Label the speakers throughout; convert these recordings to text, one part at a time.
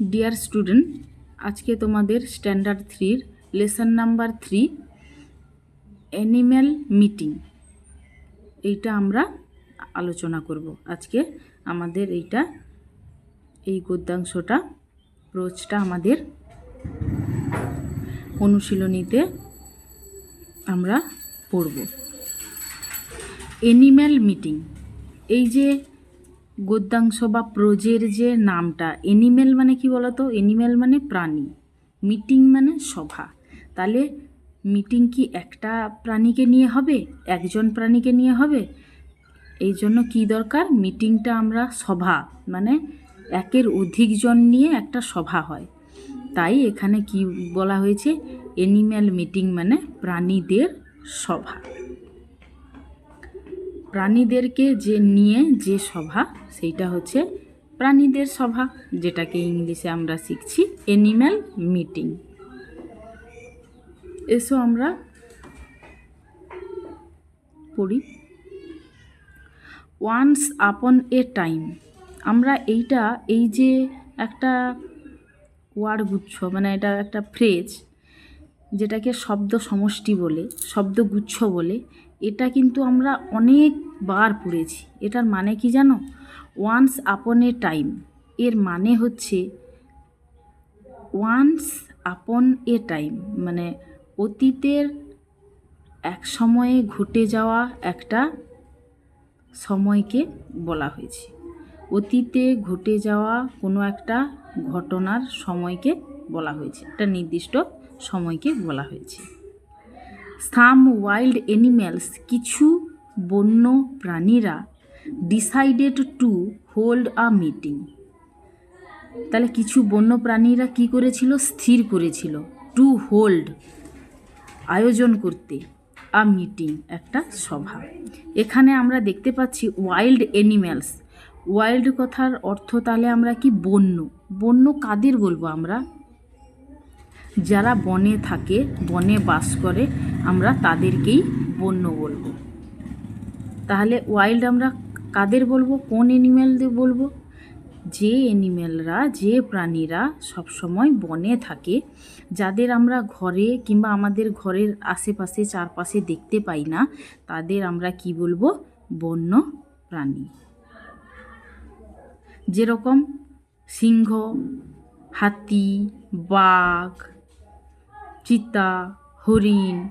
Speaker 1: Dear student আজকে তোমাদের standard থ্রির lesson number three animal meeting এইটা আমরা আলোচনা করব। আজকে আমাদের এইটা, এই গদ্যাংশটা রোজটা আমাদের অনুশীলনীতে আমরা পড়ব। অ্যানিম্যাল মিটিং এই যে গদ্যাংশ বা প্রোজের যে নামটা এনিমেল মানে কি বলতো? এনিমেল মানে প্রাণী মিটিং মানে সভা। তাহলে মিটিং কি একটা প্রাণীকে নিয়ে হবে? একজন প্রাণীকে নিয়ে হবে? এই জন্য কি দরকার? মিটিংটা আমরা সভা মানে একের অধিকজন নিয়ে একটা সভা হয়। তাই এখানে কি বলা হয়েছে? এনিম্যাল মিটিং মানে প্রাণীদের সভা। প্রাণীদেরকে যে নিয়ে যে সভা, সেইটা হচ্ছে প্রাণীদের সভা, যেটাকে ইংলিশে আমরা শিখছি অ্যানিম্যাল মিটিং এসো আমরা পড়ি। ওয়ান্স আপন এ টাইম আমরা এইটা, এই যে একটা ওয়ার্ড গুচ্ছ মানে এটা একটা ফ্রেজ যেটাকে শব্দ সমষ্টি বলে শব্দগুচ্ছ বলে এটা কিন্তু আমরা অনেকবার পড়েছি। এটার মানে কি জানো? ওয়ান্স আপন এ টাইম এর মানে হচ্ছে ওয়ান্স আপন এ টাইম মানে অতীতের এক সময়ে ঘটে যাওয়া একটা সময়কে বলা হয়েছে। অতীতে ঘটে যাওয়া কোনো একটা ঘটনার সময়কে বলা হয়েছে। একটা নির্দিষ্ট সময়কে বলা হয়েছে। সাম ওয়াইল্ড অ্যানিম্যালস কিছু বন্য প্রাণীরা decided to hold a meeting. তাহলে কিছু বন্য প্রাণীরা কি করেছিল? স্থির করেছিল। টু হোল্ড, আয়োজন করতে আ মিটিং একটা সভা। এখানে আমরা দেখতে পাচ্ছি ওয়াইল্ড অ্যানিম্যালস। ওয়াইল্ড কথার অর্থ তাহলে আমরা কি বন্য? বন্য কাদের বলব আমরা? যারা বনে থাকে, বনে বাস করে, আমরা তাদেরকেই বন্য বলব। তাহলে ওয়াইল্ড আমরা কাদের বলব? কোন অ্যানিম্যালদের বলব? যে অ্যানিম্যালরা যে প্রাণীরা সবসময় বনে থাকে, যাদের আমরা ঘরে কিংবা আমাদের ঘরের আশেপাশে, চারপাশে দেখতে পাই না, তাদের আমরা কি বলব? বন্য প্রাণী। যেরকম সিংহ, হাতি, বাঘ চিতা, হরিণ,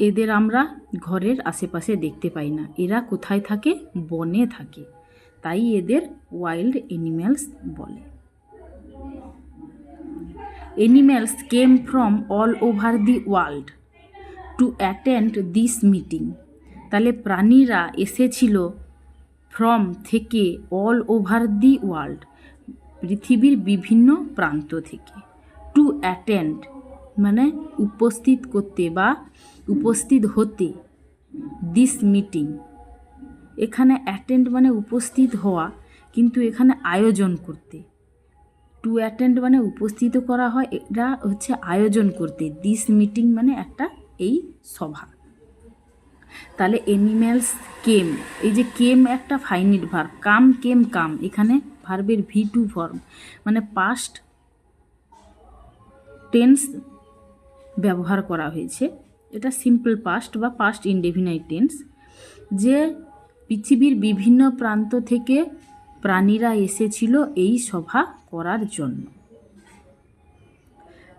Speaker 1: এদের আমরা ঘরের আশেপাশে দেখতে পাই না। এরা কোথায় থাকে? বনে থাকে। তাই এদের ওয়াইল্ড অ্যানিম্যালস বলে। Animals came from all over the world to attend this meeting তাহলে প্রাণীরা এসেছিল ফ্রম থেকে অল ওভার দি ওয়ার্ল্ড পৃথিবীর বিভিন্ন প্রান্ত থেকে টু অ্যাটেন্ড মানে উপস্থিত করতে বা উপস্থিত হতে দিস মিটিং এখানে অ্যাটেন্ড মানে উপস্থিত হওয়া, কিন্তু এখানে আয়োজন করতে। টু অ্যাটেন্ড মানে উপস্থিত করা হয়, এটা হচ্ছে আয়োজন করতে। দিস মিটিং মানে একটা এই সভা। তাহলে এনিম্যালস কেম এই যে কেম একটা ফাইনিট ভার্ব কাম কেম কাম এখানে ভার্বের ভি টু ফর্ম মানে পাস্ট টেন্স ব্যবহার করা হয়েছে। এটা সিম্পল পাস্ট বা পাস্ট ইনডেফিনাইট টেন্স যে পৃথিবীর বিভিন্ন প্রান্ত থেকে প্রাণীরা এসেছিল এই সভা করার জন্য।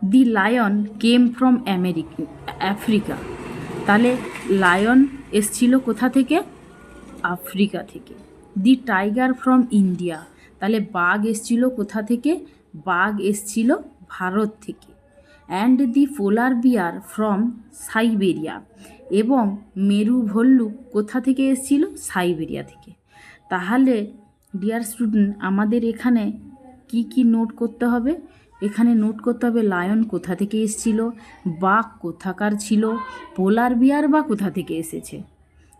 Speaker 1: The lion came from America Africa তাহলে লায়ন এসছিল কোথা থেকে? আফ্রিকা থেকে। দি টাইগার ফ্রম ইন্ডিয়া তাহলে বাঘ এসছিল কোথা থেকে? বাঘ এসছিল ভারত থেকে। And the polar bear from Siberia এবং মেরু ভল্লুক কোথা থেকে এসেছিল? সাইবেরিয়া থেকে। তাহলে ডিয়ার স্টুডেন্ট আমাদের এখানে কি কি নোট করতে হবে? এখানে নোট করতে হবে লায়ন কোথা থেকে এসেছিল, বাঘ কোথাকার ছিল পোলার বিয়ার বা কোথা থেকে এসেছে।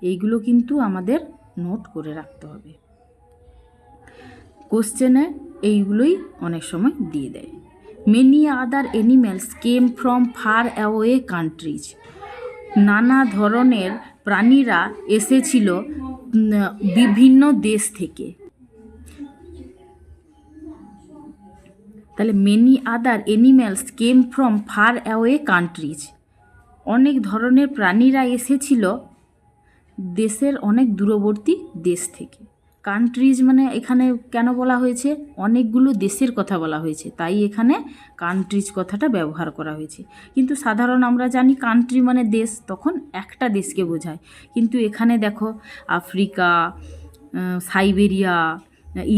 Speaker 1: এইগুলো কিন্তু আমাদের নোট করে রাখতে হবে। কোশ্চেনে এইগুলোই অনেক সময় দিয়ে দেয়। Many other animals came from far away countries নানা ধরনের প্রাণীরা এসেছিল বিভিন্ন দেশ থেকে। তাহলে many other animals came from far away countries অনেক ধরনের প্রাণীরা এসেছিল দেশের অনেক দূরবর্তী দেশ থেকে। কান্ট্রিজ মানে এখানে কেন বলা হয়েছে? অনেকগুলো দেশের কথা বলা হয়েছে। তাই এখানে কান্ট্রিজ কথাটা ব্যবহার করা হয়েছে। কিন্তু সাধারণ আমরা জানি কান্ট্রি মানে দেশ, তখন একটা দেশকে বোঝায়। কিন্তু এখানে দেখো আফ্রিকা সাইবেরিয়া,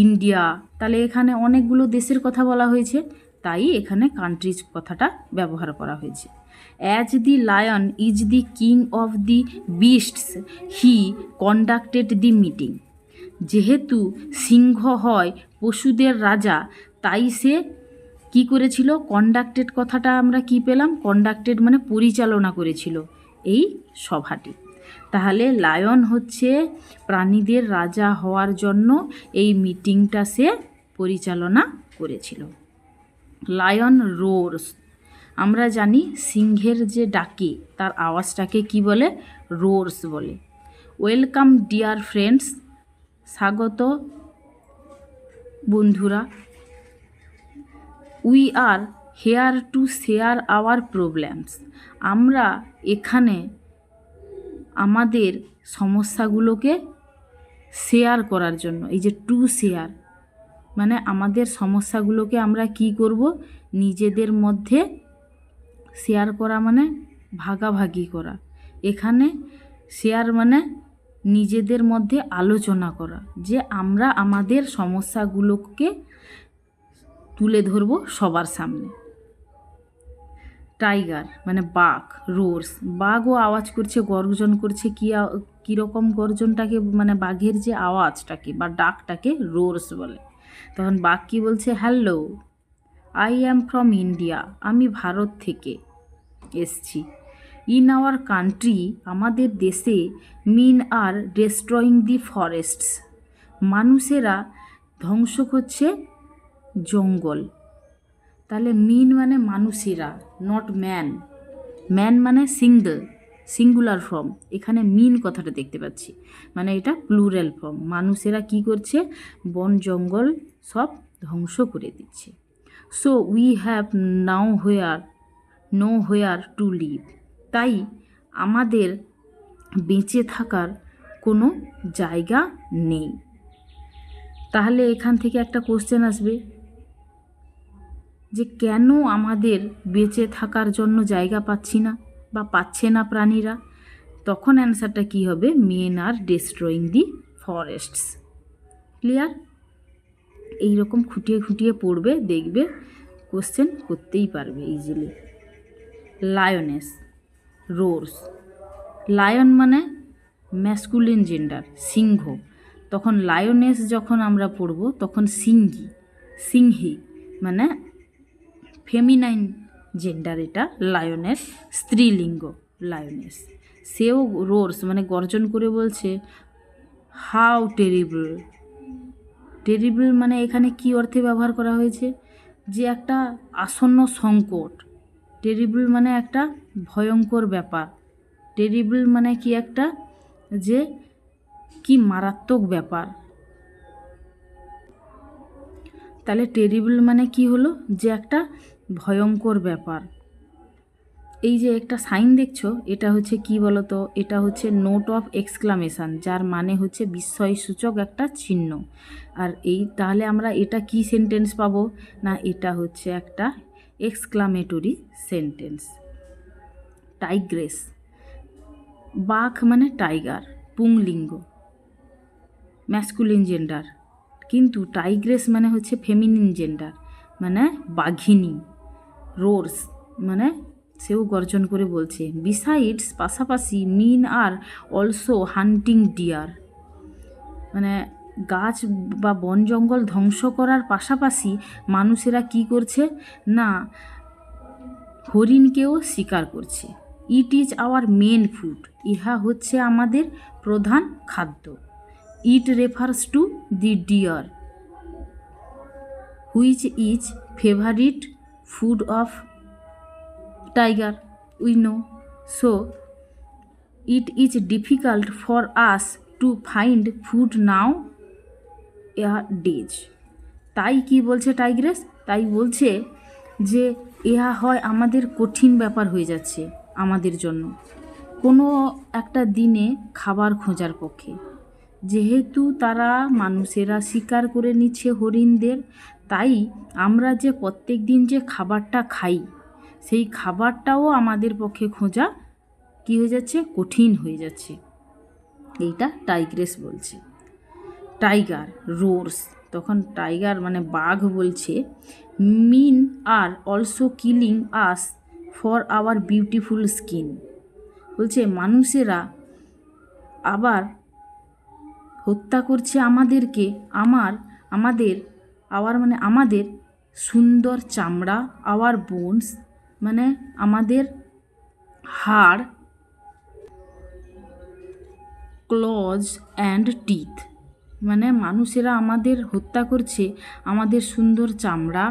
Speaker 1: ইন্ডিয়া, তাহলে এখানে অনেকগুলো দেশের কথা বলা হয়েছে। তাই এখানে কান্ট্রিজ কথাটা ব্যবহার করা হয়েছে। As the lion is the king of the beasts he conducted the meeting যেহেতু সিংহ হয় পশুদের রাজা, তাই সে কি করেছিল? কন্ডাক্টেড কথাটা আমরা কি পেলাম? কন্ডাক্টেড মানে পরিচালনা করেছিল এই সভাটি। তাহলে লায়ন হচ্ছে প্রাণীদের রাজা হওয়ার জন্য এই মিটিংটা সে পরিচালনা করেছিল। Lion roars. আমরা জানি সিংহের যে ডাকে, তার আওয়াজটাকে কি বলে? রোরস বলে। ওয়েলকাম ডিয়ার ফ্রেন্ডস স্বাগত, বন্ধুরা। We are here to share our problems আমরা এখানে আমাদের সমস্যাগুলোকে শেয়ার করার জন্য, এই যে টু শেয়ার মানে আমাদের সমস্যাগুলোকে আমরা কি করব? নিজেদের মধ্যে শেয়ার করা মানে ভাগাভাগি করা। এখানে শেয়ার মানে নিজেদের মধ্যে আলোচনা করা, যে আমরা আমাদের সমস্যাগুলোকে তুলে ধরবো সবার সামনে। টাইগার মানে বাঘ, রোর্স, বাঘও আওয়াজ করছে, গর্জন করছে, কী কীরকম গর্জনটাকে মানে বাঘের যে আওয়াজটাকে বা ডাকটাকে রোর্স বলে। তখন বাঘ কী বলছে, hello, I am from India, আমি ভারত থেকে এসছি। ইন আওয়ার কান্ট্রি আমাদের দেশে মিন আর ডেস্ট্রয়িং দি ফরেস্টস মানুষেরা ধ্বংস করছে জঙ্গল। তাহলে মিন মানে মানুষেরা নট ম্যান ম্যান মানে সিঙ্গল সিঙ্গুলার ফর্ম এখানে মিন কথাটা দেখতে পাচ্ছি। মানে এটা প্লুরাল ফর্ম মানুষেরা কি করছে? বন, জঙ্গল সব ধ্বংস করে দিচ্ছে। So we have now where nowhere to live তাই আমাদের বেঁচে থাকার কোনো জায়গা নেই। তাহলে এখান থেকে একটা কোশ্চেন আসবে। যে কেন আমাদের বেঁচে থাকার জন্য জায়গা পাচ্ছি না বা পাচ্ছে না প্রাণীরা? তখন অ্যান্সারটা কী হবে? Men are destroying the forests clear এই রকম খুঁটিয়ে খুঁটিয়ে পড়বে, দেখবে কোশ্চেন করতেই পারবে ইজিলি লায়নেস রোর্স। লায়ন মানে ম্যাসকুলিন জেন্ডার সিংহ। তখন লায়নেস যখন আমরা পড়ব, তখন সিংহি। সিংহি মানে ফেমিনাইন জেন্ডার এটা লায়নেস স্ত্রীলিঙ্গ লায়নেস সেও রোর্স মানে গর্জন করে বলছে হাউ টেরিবল টেরিবল মানে এখানে কি অর্থে ব্যবহার করা হয়েছে? যে একটা আসন্ন সংকট। টেরিবল মানে একটা ভয়ঙ্কর ব্যাপার। টেরিবল মানে কি একটা? যে কি মারাত্মক ব্যাপার। তাহলে টেরিবল মানে কি হলো? যে একটা ভয়ঙ্কর ব্যাপার। এই যে একটা সাইন দেখছ, এটা হচ্ছে কি বলতো? এটা হচ্ছে নোট অফ এক্সক্লামেশন যার মানে হচ্ছে বিস্ময়সূচক একটা চিহ্ন। আর এই তাহলে আমরা এটা কি সেন্টেন্স পাবো? না, এটা হচ্ছে একটা এক্সক্লামেটরি সেন্টেন্স। টাইগ্রেস। বাঘ মানে টাইগার, পুংলিঙ্গ। Masculine gender. কিন্তু টাইগ্রেস মানে হচ্ছে ফেমিনিন জেন্ডার মানে বাঘিনী। রোর্স মানে সেও গর্জন করে বলছে বিসাইডস পাশাপাশি মিন আর অলসো হান্টিং ডিয়ার। মানে গাছ বা বন জঙ্গল ধ্বংস করার পাশাপাশি মানুষেরা কি করছে? না, হরিণকেও শিকার করছে। It is our main food. ইহা হচ্ছে আমাদের প্রধান খাদ্য। It refers to the deer, which is favourite food of tiger. We know. So, it is difficult for us to find food nowadays. তাই কি বলছে টাইগ্রেস? তাই বলছে যে ইহা হয় আমাদের কঠিন ব্যাপার হয়ে যাচ্ছে আমাদের জন্য। কোনো একটা দিনে খাবার খোঁজার পক্ষে। যেহেতু তারা মানুষেরা শিকার করে নিচ্ছে হরিণদের, তাই আমরা যে প্রত্যেক দিন যে খাবারটা খাই, সেই খাবারটাও আমাদের পক্ষে খোঁজা কী হয়ে যাচ্ছে? কঠিন হয়ে যাচ্ছে। এইটা টাইগ্রেস বলছে। Tiger, roars. তখন টাইগার মানে বাঘ বলছে, men are also killing us for our beautiful skin. বলছে, মানুষেরা আবার হত্যা করছে আমাদেরকে। আমার, আমাদের, আওয়ার মানে আমাদের সুন্দর চামড়া, আওয়ার বোনস মানে আমাদের হাড়, ক্লজ, অ্যান্ড টিথ। মানে মানুষেরা আমাদের হত্যা করছে, আমাদের সুন্দর চামড়া,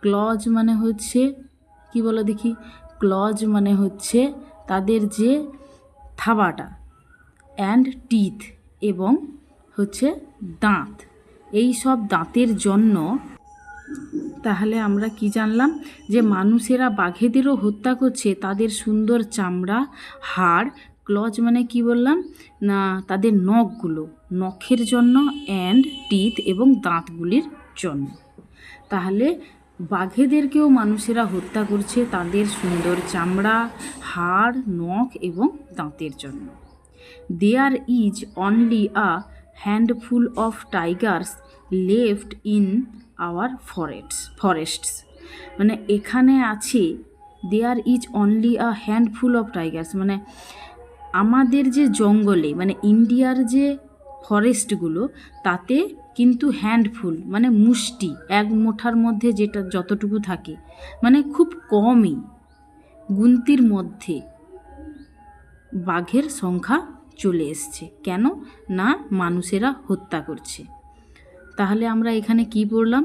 Speaker 1: ক্লজ মানে হচ্ছে, কি বলো দেখি? ক্লজ মানে হচ্ছে তাদের যে থাবাটা অ্যান্ড টিথ এবং হচ্ছে দাঁত। এই সব দাঁতের জন্য তাহলে আমরা কি জানলাম? যে মানুষেরা বাঘেদেরও হত্যা করছে, তাদের সুন্দর চামড়া, হাড় ক্লজ মানে কি বললাম? না, তাদের নখগুলো, নখের জন্য অ্যান্ড টিথ এবং দাঁতগুলির জন্য। তাহলে বাঘেদেরকেও মানুষেরা হত্যা করছে তাদের সুন্দর চামড়া, হাড়, নখ এবং দাঁতের জন্য। There is only a handful of tigers left in our forests forests মানে এখানে আছে there is only a handful of tigers মানে আমাদের যে জঙ্গলে মানে ইন্ডিয়ার যে ফরেস্টগুলো তাতে কিন্তু হ্যান্ডফুল মানে মুষ্টি, এক মুঠার মধ্যে যেটা যতটুকু থাকে মানে খুব কমই, গুনতির মধ্যে বাঘের সংখ্যা চলে এসছে। কেন? না, মানুষেরা হত্যা করছে। তাহলে আমরা এখানে কি বললাম?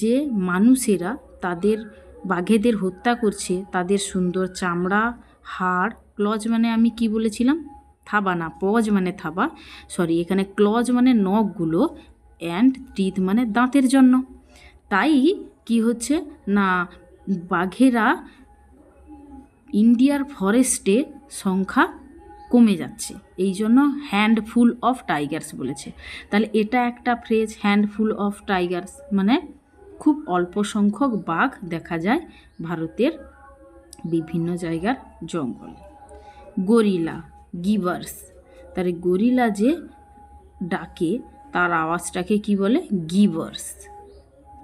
Speaker 1: যে মানুষেরা তাদের, বাঘেদের হত্যা করছে, তাদের সুন্দর চামড়া, হাড় ক্লজ মানে আমি কি বলেছিলাম? থাবা না, পজ মানে থাবা। সরি এখানে ক্লজ মানে নখগুলো অ্যান্ড টিথ মানে দাঁতের জন্য। তাই কি হচ্ছে? না, বাঘেরা ইন্ডিয়ার ফরেস্টে সংখ্যা কমে যাচ্ছে। এই জন্য হ্যান্ডফুল অফ টাইগার্স বলেছে। তাহলে এটা একটা ফ্রেজ হ্যান্ডফুল অফ টাইগার্স মানে খুব অল্প সংখ্যক বাঘ দেখা যায় ভারতের বিভিন্ন জায়গার জঙ্গলে। Gorilla, gibbers. তাহলে গরিলা যে ডাকে, তার আওয়াজটাকে কি বলে? Gibbers.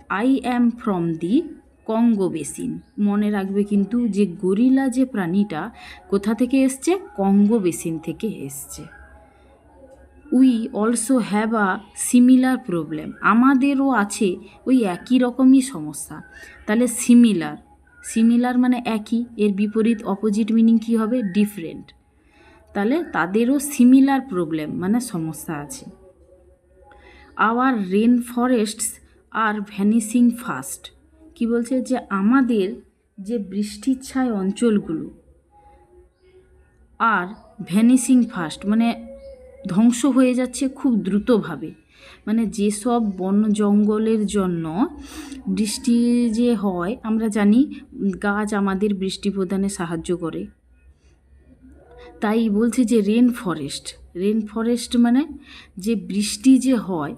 Speaker 1: I am from the Congo basin. মনে রাখবে কিন্তু যে গরিলা যে প্রাণীটা কোথা থেকে এসছে? কঙ্গো বেসিন থেকে এসছে। We also have a similar problem. আমাদেরও আছে ওই একই রকমই সমস্যা। তাহলে সিমিলার। সিমিলার মানে একই, এর বিপরীত অপোজিট মিনিং কী হবে? ডিফারেন্ট তাহলে তাদেরও সিমিলার প্রবলেম মানে সমস্যা আছে। Our rain forests are vanishing fast কি বলছে? যে আমাদের যে বৃষ্টিচ্ছায় অঞ্চলগুলো আর ভ্যানিসিং ফাস্ট মানে ধ্বংস হয়ে যাচ্ছে খুব দ্রুতভাবে। মানে যেসব বন জঙ্গলের জন্য বৃষ্টি যে হয়, আমরা জানি গাছ আমাদের বৃষ্টি প্রদানে সাহায্য করে। তাই বলছে যে রেন ফরেস্ট রেন ফরেস্ট মানে যে বৃষ্টি যে হয়,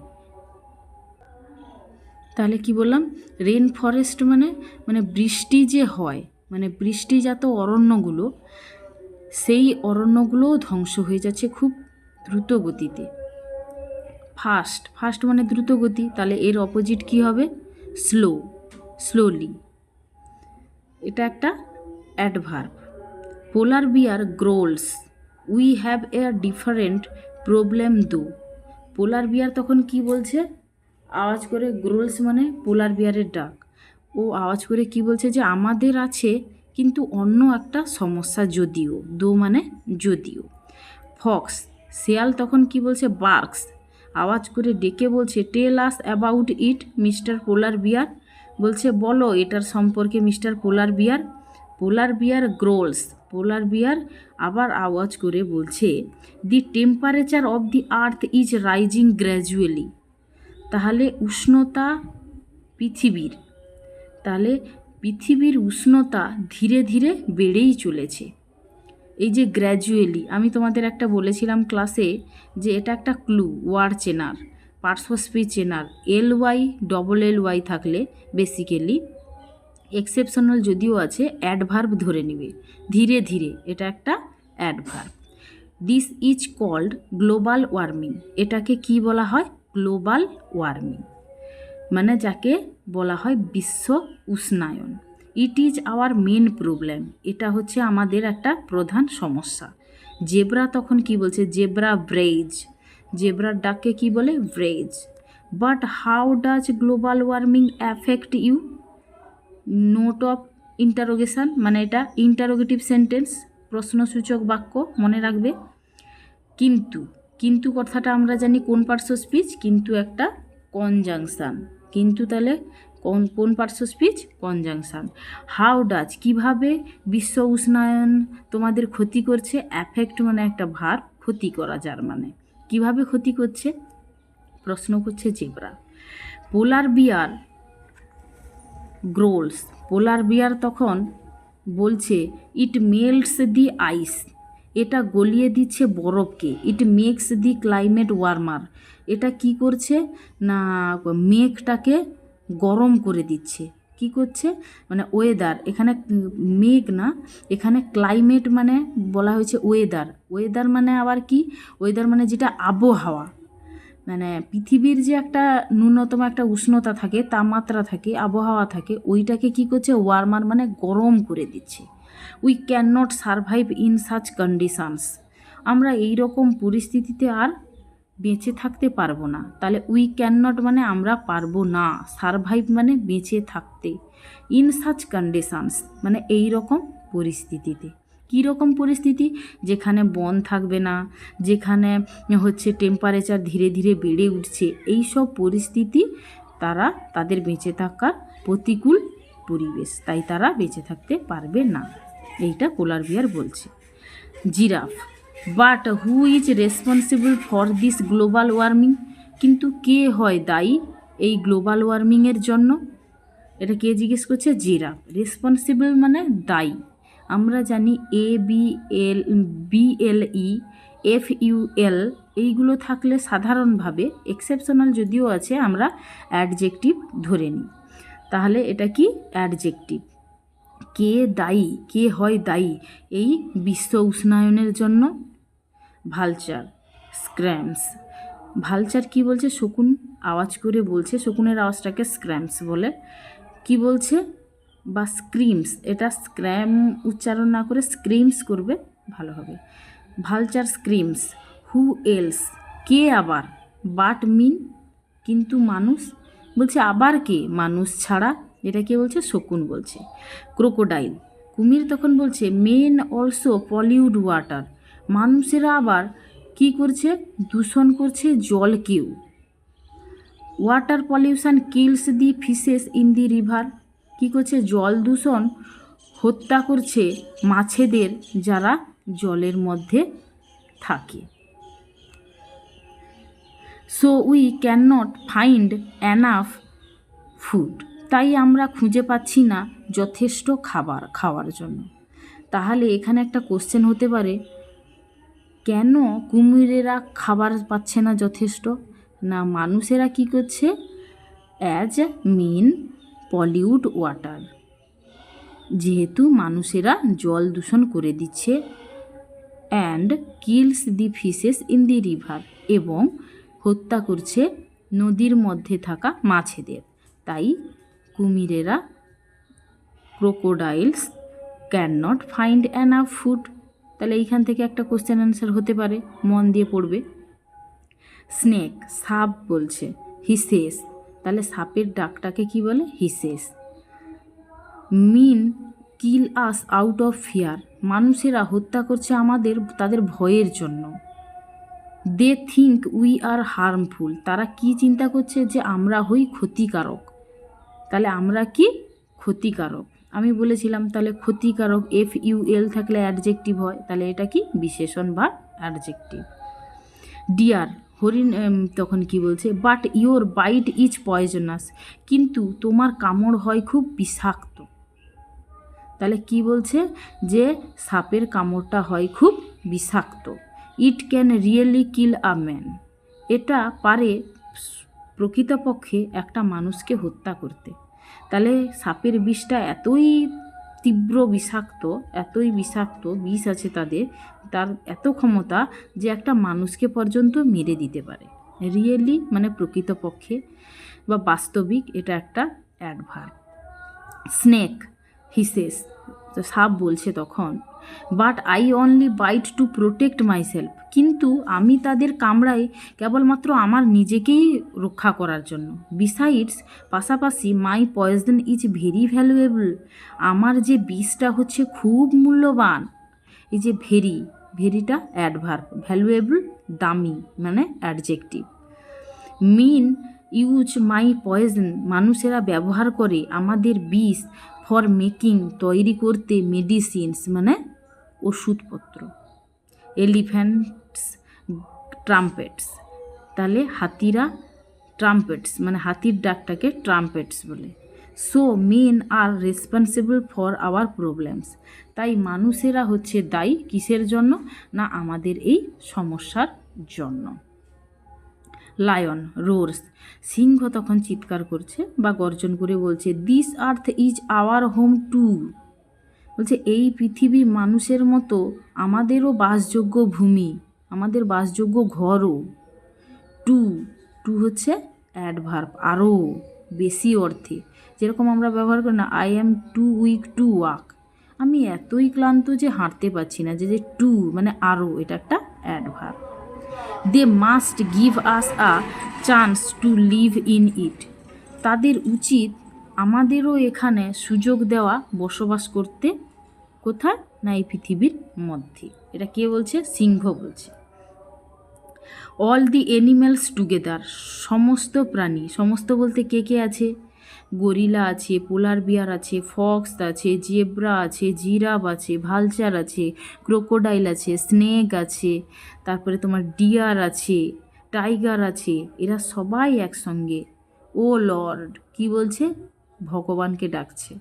Speaker 1: তাহলে কি বললাম? রেন ফরেস্ট মানে মানে বৃষ্টি যে হয় মানে বৃষ্টিজাত অরণ্যগুলো, সেই অরণ্যগুলোও ধ্বংস হয়ে যাচ্ছে খুব দ্রুত গতিতে। ফাস্ট ফাস্ট মানে দ্রুত গতি তাহলে এর অপোজিট কি হবে? স্লো স্লোলি এটা একটা adverb polar bear growls we have a different problem though polar bear তখন কি বলছে? আওয়াজ করে গ্রোলস মানে পোলার বিয়ারের ডাক। ও আওয়াজ করে কি বলছে যে আমাদের আছে, কিন্তু অন্য একটা সমস্যা যদিও, দো মানে যদিও। ফক্স শেয়াল তখন কি বলছে? বার্কস আওয়াজ করে ডেকে বলছে, tell us about it, mister polar bear. বলছে, বলো, এটার সম্পর্কে মিস্টার পোলার বিয়ার? পোলার বিয়ার গ্রোলস। পোলার বিয়ার? আবার আওয়াজ করে বলছে, the temperature of the earth is rising gradually. তাহলে উষ্ণতা পৃথিবীর, তাহলে পৃথিবীর উষ্ণতা ধীরে ধীরে বেড়েই চলেছে। এই যে গ্র্যাজুয়ালি আমি তোমাদের একটা বলেছিলাম ক্লাসে যে এটা একটা ক্লু ওয়ার চেনার পার্শ্বস্পী চেনার L Y double L Y থাকলে বেসিক্যালি এক্সেপশনাল যদিও আছে অ্যাডভার্ব ধরে নেবে। ধীরে ধীরে, এটা একটা adverb this is called global warming এটাকে কি বলা হয়? গ্লোবাল ওয়ার্মিং মানে যাকে বলা হয় বিশ্ব উষ্ণায়ন। It is our main problem এটা হচ্ছে আমাদের একটা প্রধান সমস্যা। জেব্রা তখন কি বলছে? জেব্রা ব্রেজ। জেব্রার ডাককে কি বলে? Brays. But how does global warming affect you note of interrogation মানে এটা ইন্টারোগেটিভ সেন্টেন্স প্রশ্নসূচক বাক্য, মনে রাখবে। কিন্তু কিন্তু কথাটা আমরা জানি কোন পার্শ্ব স্পিচ কিন্তু একটা কনজাংশন কিন্তু তাহলে কোন কোন পার্শ্ব স্পিচ কনজাংশন হাউ ডাজ কীভাবে বিশ্ব উষ্ণায়ন তোমাদের ক্ষতি করছে? অ্যাফেক্ট মানে একটা ভার ক্ষতি করা, যার মানে। কীভাবে ক্ষতি করছে? প্রশ্ন করছে জেব্রা পোলার বিয়ার গ্রোলস পোলার বিয়ার তখন বলছে ইট মেল্টস দি আইস এটা গলিয়ে দিচ্ছে বরফকে। It makes the climate warmer এটা কি করছে? না, মেঘটাকে গরম করে দিচ্ছে। কি করছে? মানে ওয়েদার এখানে মেঘ না, এখানে ক্লাইমেট মানে বলা হয়েছে ওয়েদার ওয়েদার মানে আবার কি? ওয়েদার মানে যেটা আবহাওয়া। মানে পৃথিবীর যে একটা ন্যূনতম একটা উষ্ণতা থাকে, তাপমাত্রা থাকে, আবহাওয়া থাকে, ওইটাকে কি করছে? ওয়ার্মার মানে গরম করে দিচ্ছে। We can not survive in such conditions আমরা এই রকম পরিস্থিতিতে আর বেঁচে থাকতে পারব না। তাহলে উই ক্যান নট মানে আমরা পারব না। সারভাইভ মানে বেঁচে থাকতে। ইন সাচ কন্ডিশনস মানে এই রকম পরিস্থিতিতে। কী রকম পরিস্থিতি? যেখানে বন থাকবে না, যেখানে হচ্ছে টেম্পারেচার ধীরে ধীরে বেড়ে উঠছে, এই সব পরিস্থিতি তারা তাদের বেঁচে থাকার প্রতিকূল পরিবেশ, তাই তারা বেঁচে থাকতে পারবে না। এইটা কোলার বিয়ার বলছে। Giraffe but who is responsible for this global warming কিন্তু কে হয় দায়ী এই গ্লোবাল ওয়ার্মিংয়ের জন্য? এটা কে জিজ্ঞেস করছে? জিরাফ। রেসপন্সিবল মানে দায়ী। আমরা জানি A B L B L E F U L এইগুলো থাকলে সাধারণভাবে এক্সেপশনাল যদিও আছে, আমরা অ্যাডজেক্টিভ ধরে নিই। তাহলে এটা কি? অ্যাডজেক্টিভ কে দায়ী? কে হয় দায়ী? এই বিশ্ব উষ্ণায়নের জন্য ভালচার, স্ক্র্যামস। ভালচার কি বলছে? শকুন আওয়াজ করে বলছে, শকুনের আওয়াজটাকে স্ক্র্যামস বলে। কি বলছে? বা স্ক্রিমস, এটা স্ক্র্যাম উচ্চারণ না করে স্ক্রিমস করবে, ভালো হবে। ভালচার স্ক্রিমস, হু এলস, কে আবার? বাট মিন, কিন্তু মানুষ? বলছে, আবার কে? মানুষ ছাড়া, এটা কে বলছে? শকুন বলছে। ক্রোকোডাইল, কুমির তখন বলছে মেন অলসো পলিউড ওয়াটার মানুষেরা আবার কি করছে? দূষণ করছে জলকেও water pollution kills the fishes in the river কী করছে? জল দূষণ, হত্যা করছে মাছেদের যারা জলের মধ্যে থাকে। So we can not find enough food তাই আমরা খুঁজে পাচ্ছি না যথেষ্ট খাবার, খাওয়ার জন্য। তাহলে এখানে একটা কোশ্চেন হতে পারে কেন কুমিরেরা খাবার পাচ্ছে না যথেষ্ট? না মানুষেরা কি করছে? As men polluted water. যেহেতু মানুষেরা জল দূষণ করে দিচ্ছে and kills the fishes in the river এবং হত্যা করছে নদীর মধ্যে থাকা মাছেদের। তাই কুমিরেরা crocodiles can not find enough food. তাহলে এইখান থেকে একটা কোশ্চেন অ্যান্সার হতে পারে, মন দিয়ে পড়বে। স্নেক সাপ বলছে, হিসেস। তাহলে সাপের ডাকটাকে কি বলে? Hisses. Mean kill us out of fear মানুষেরা হত্যা করছে আমাদের, তাদের ভয়ের জন্য। They think we are harmful তারা কি চিন্তা করছে? যে আমরা হই ক্ষতিকারক। তাহলে আমরা কি? ক্ষতিকারক। আমি বলেছিলাম, তাহলে ক্ষতিকারক এফ ইউ এল থাকলে অ্যাডজেক্টিভ হয়, তাহলে এটা কি? বিশেষণ বা অ্যাডজেক্টিভ ডিয়ার হরিণ তখন কি বলছে? But your bite is poisonous কিন্তু তোমার কামড় হয় খুব বিষাক্ত। তাহলে কি বলছে? যে সাপের কামড়টা হয় খুব বিষাক্ত। It can really kill a man এটা পারে প্রকৃতপক্ষে একটা মানুষকে হত্যা করতে। তাহলে সাপের বিষটা এতই তীব্র বিষাক্ত, এতই বিষাক্ত বিষ আছে তাদের, তার এত ক্ষমতা যে একটা মানুষকে পর্যন্ত মেরে দিতে পারে। রিয়েলি মানে প্রকৃতপক্ষে? বা বাস্তবিক এটা একটা অ্যাডভার স্নেক হিসেস তো সাপ বলছে তখন but I only bite to protect myself কিন্তু আমি তাদের কামড়াই কেবলমাত্র আমার নিজেকেই রক্ষা করার জন্য। বিসাইডস পাশাপাশি my poison is very valuable আমার যে বিষটা হচ্ছে খুব মূল্যবান। এই যে ভেরি, ভেরিটা অ্যাডভার্ব ভ্যালুয়েবল দামি মানে adjective mean use my poison মানুষেরা ব্যবহার করে আমাদের বিষ ফর মেকিং তৈরি করতে মেডিসিনস মানে ওষুধপত্র এলিফ্যান্টস ট্রাম্পেটস তাহলে হাতিরা ট্রাম্পেটস মানে হাতির ডাকটাকে ট্রাম্পেটস বলে। So men are responsible for our problems তাই মানুষেরা হচ্ছে দায়ী কিসের জন্য? না আমাদের এই সমস্যার জন্য। লায়ন, রোর্স। সিংহ তখন চিৎকার করছে বা গর্জন করে বলছে this earth is our home too বলছে, এই পৃথিবী মানুষের মতো, আমাদেরও বাসযোগ্য ভূমি, আমাদের বাসযোগ্য ঘরও। টু টু হচ্ছে অ্যাডভার্ব আরও, বেশি অর্থে। যেরকম আমরা ব্যবহার করি না I am too weak to walk আমি এতই ক্লান্ত যে হাঁটতে পারছি না, যে যে টু মানে আরও, এটা একটা adverb they must give us a chance to live in it তাদের উচিত আমাদেরও এখানে সুযোগ দেওয়া বসবাস করতে। কোথায়? না, এই পৃথিবীর মধ্যে। এটা কে বলছে? সিংহ বলছে। অল দি অ্যানিম্যালস টুগেদার সমস্ত প্রাণী, সমস্ত বলতে কে কে আছে? গরিলা আছে, পোলার বিয়ার আছে, ফক্স আছে, জেব্রা আছে, জিরাফ আছে, ভালচার আছে, ক্রোকোডাইল আছে, স্নেক আছে, তারপরে তোমার ডিয়ার আছে, টাইগার আছে, এরা সবাই একসঙ্গে। ও লর্ড, কি বলছে? ভগবানকে ডাকছে।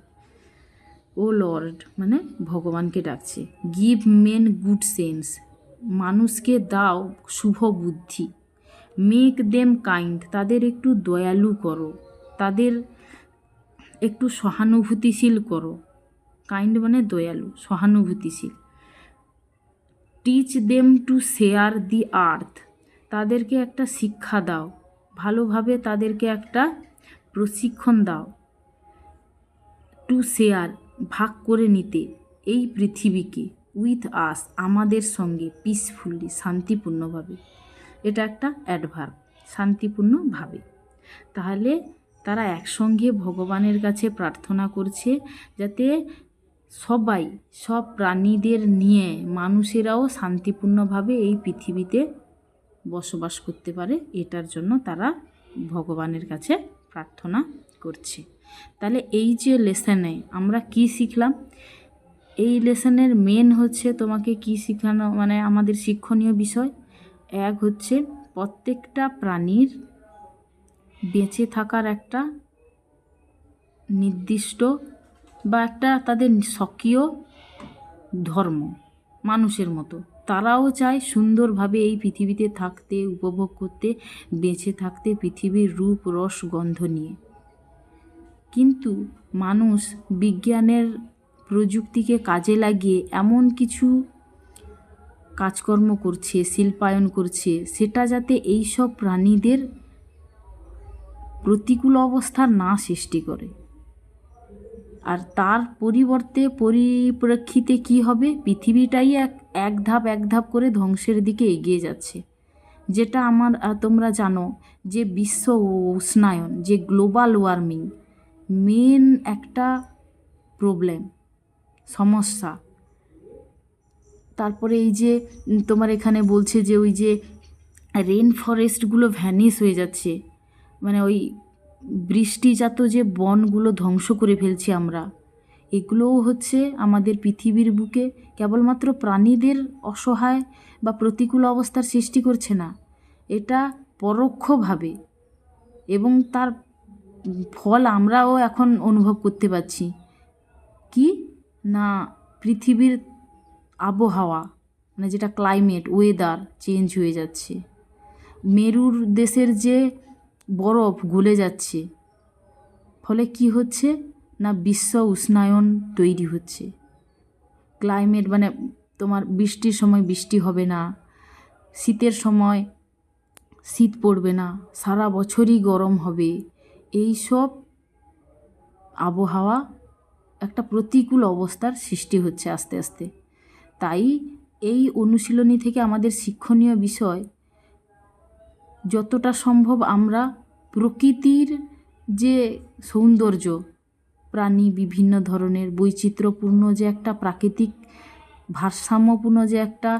Speaker 1: ও লর্ড মানে ভগবানকে ডাকছে। গিভ মেন গুড সেন্স, মানুষকে দাও শুভ বুদ্ধি। মেক দেম কাইন্ড, তাদের একটু দয়ালু করো। তাদের একটু সহানুভূতিশীল করো। কাইন্ড মানে দয়ালু, সহানুভূতিশীল। Teach them to share the earth তাদেরকে একটা শিক্ষা দাও। ভালোভাবে তাদেরকে একটা প্রশিক্ষণ দাও। টু শেয়ার ভাগ করে নিতে। এই পৃথিবীকে উইথ আস আমাদের সঙ্গে পিসফুলি শান্তিপূর্ণভাবে। এটা একটা অ্যাডভার্ব শান্তিপূর্ণভাবে। তাহলে তারা একসঙ্গে ভগবানের কাছে প্রার্থনা করছে যাতে সবাই, সব প্রাণীদের নিয়ে মানুষেরাও শান্তিপূর্ণভাবে এই পৃথিবীতে বসবাস করতে পারে। এটার জন্য তারা ভগবানের কাছে প্রার্থনা করছে। তাহলে এই যে লেসনে আমরা কি শিখলাম? এই লেসনের মেন হচ্ছে তোমাকে কি শেখানো মানে আমাদের শিক্ষণীয় বিষয়। এক হচ্ছে প্রত্যেকটা প্রাণীর বেঁচে থাকার একটা নির্দিষ্ট বা একটা তাদের স্বকীয় ধর্ম, মানুষের মতো। তারাও চায় সুন্দরভাবে এই পৃথিবীতে থাকতে, উপভোগ করতে, বেঁচে থাকতে, পৃথিবীর রূপ, রস, গন্ধ নিয়ে। কিন্তু মানুষ বিজ্ঞানের প্রযুক্তিকে কাজে লাগিয়ে এমন কিছু কাজকর্ম করছে, শিল্পায়ন করছে, সেটা যাতে এই সব প্রাণীদের প্রতিকূল অবস্থা না সৃষ্টি করে। আর তার পরিবর্তে পরিপ্রেক্ষিতে কি হবে? পৃথিবীটাই এক এক ধাপ এক ধাপ করে ধ্বংসের দিকে এগিয়ে যাচ্ছে। যেটা আমার তোমরা জানো যে বিশ্ব উষ্ণায়ন, যে গ্লোবাল ওয়ার্মিং, মেন একটা প্রবলেম, সমস্যা। তারপরে এই যে তোমার এখানে বলছে যে ওই যে রেন ফরেস্টগুলো ভ্যানিস হয়ে যাচ্ছে। মানে ওই বৃষ্টিজাত যে বনগুলো ধ্বংস করে ফেলছি আমরা, এগুলোও হচ্ছে আমাদের পৃথিবীর বুকে কেবলমাত্র প্রাণীদের অসহায় বা প্রতিকূল অবস্থার সৃষ্টি করছে না, এটা পরোক্ষভাবে। এবং তার ফল আমরাও এখন অনুভব করতে পারছি। কি? না, পৃথিবীর আবহাওয়া মানে যেটা ক্লাইমেট ওয়েদার চেঞ্জ হয়ে যাচ্ছে। মেরুর দেশের যে বরফ গলে যাচ্ছে। ফলে কি হচ্ছে? না বিশ্ব উষ্ণায়ন তৈরি হচ্ছে। ক্লাইমেট মানে তোমার বৃষ্টির সময় বৃষ্টি হবে না, শীতের সময় শীত পড়বে না, সারা বছরই গরম হবে। এই সব আবহাওয়া একটা প্রতিকূল অবস্থার সৃষ্টি হচ্ছে আস্তে আস্তে। তাই এই অনুশীলনী থেকে আমাদের শিক্ষণীয় বিষয় যতটা সম্ভব আমরা প্রকৃতির যে সৌন্দর্য, প্রাণী বিভিন্ন ধরনের বৈচিত্র্যপূর্ণ যে একটা প্রাকৃতিক ভারসাম্যপূর্ণ যে একটা